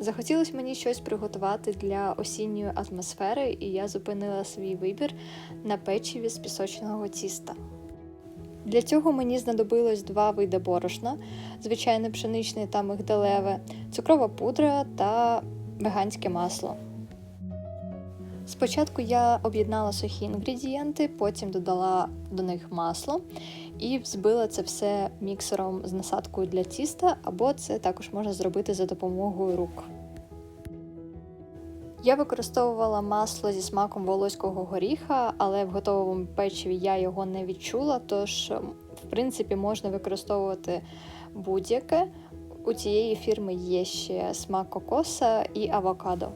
Захотілося мені щось приготувати для осінньої атмосфери, і я зупинила свій вибір на печиві з пісочного тіста. Для цього мені знадобилось два види борошна: звичайне пшеничне та мигдалеве, цукрова пудра та веганське масло. Спочатку я об'єднала сухі інгредієнти, потім додала до них масло і взбила це все міксером з насадкою для тіста, або це також можна зробити за допомогою рук. Я використовувала масло зі смаком волоського горіха, але в готовому печиві я його не відчула, тож, в принципі, можна використовувати будь-яке. У цієї фірми є ще смак кокоса і авокадо.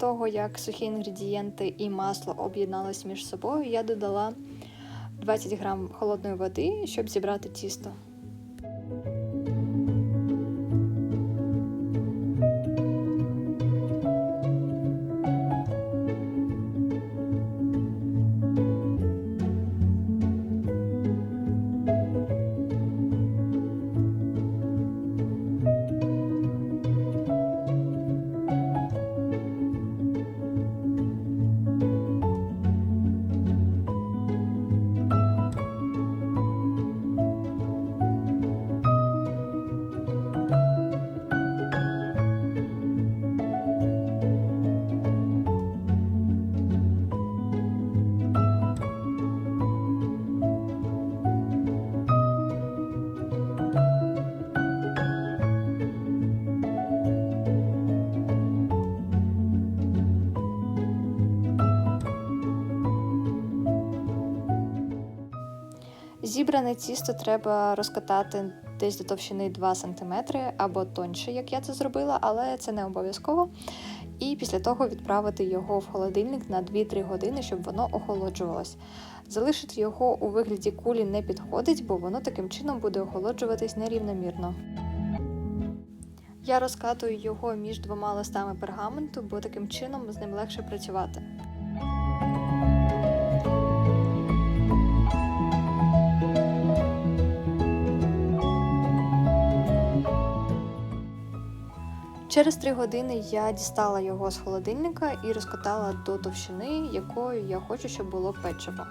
Того, як сухі інгредієнти і масло об'єдналися між собою, я додала 20 грам холодної води, щоб зібрати тісто. Зібране тісто треба розкатати десь до товщини 2 см або тоньше, як я це зробила, але це не обов'язково. І після того відправити його в холодильник на 2-3 години, щоб воно охолоджувалось. Залишити його у вигляді кулі не підходить, бо воно таким чином буде охолоджуватись нерівномірно. Я розкатую його між двома листами пергаменту, бо таким чином з ним легше працювати. Через три години я дістала його з холодильника і розкатала до товщини, якою я хочу, щоб було печиво.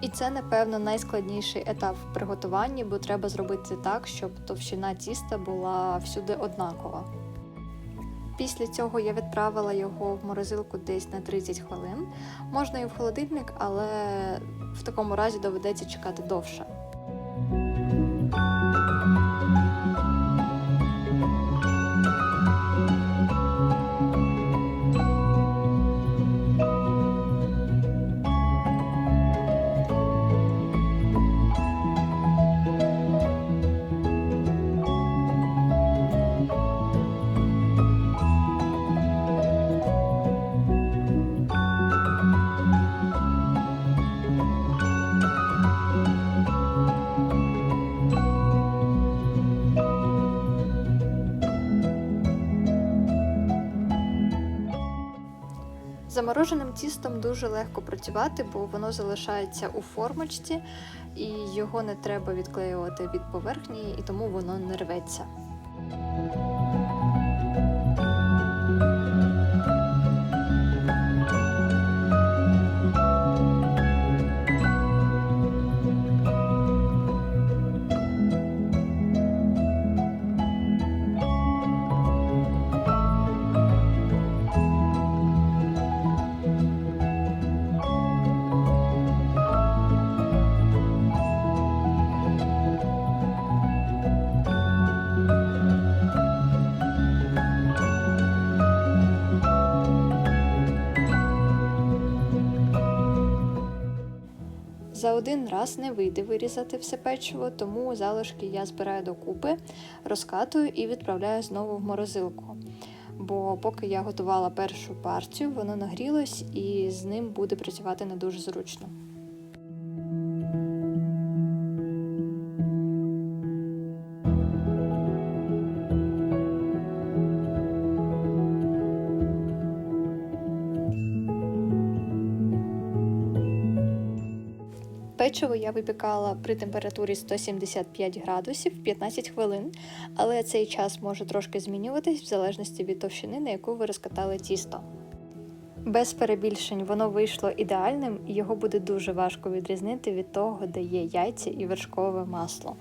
І це, напевно, найскладніший етап в приготуванні, бо треба зробити так, щоб товщина тіста була всюди однакова. Після цього я відправила його в морозилку десь на 30 хвилин. Можна і в холодильник, але в такому разі доведеться чекати довше. Замороженим тістом дуже легко працювати, бо воно залишається у формочці, і його не треба відклеювати від поверхні, і тому воно не рветься. За один раз не вийде вирізати все печиво, тому залишки я збираю докупи, розкатую і відправляю знову в морозилку. Бо поки я готувала першу партію, воно нагрілось і з ним буде працювати не дуже зручно. Печиво я випікала при температурі 175 градусів 15 хвилин, але цей час може трошки змінюватись в залежності від товщини, на яку ви розкатали тісто. Без перебільшень воно вийшло ідеальним, і його буде дуже важко відрізнити від того, де є яйця і вершкове масло.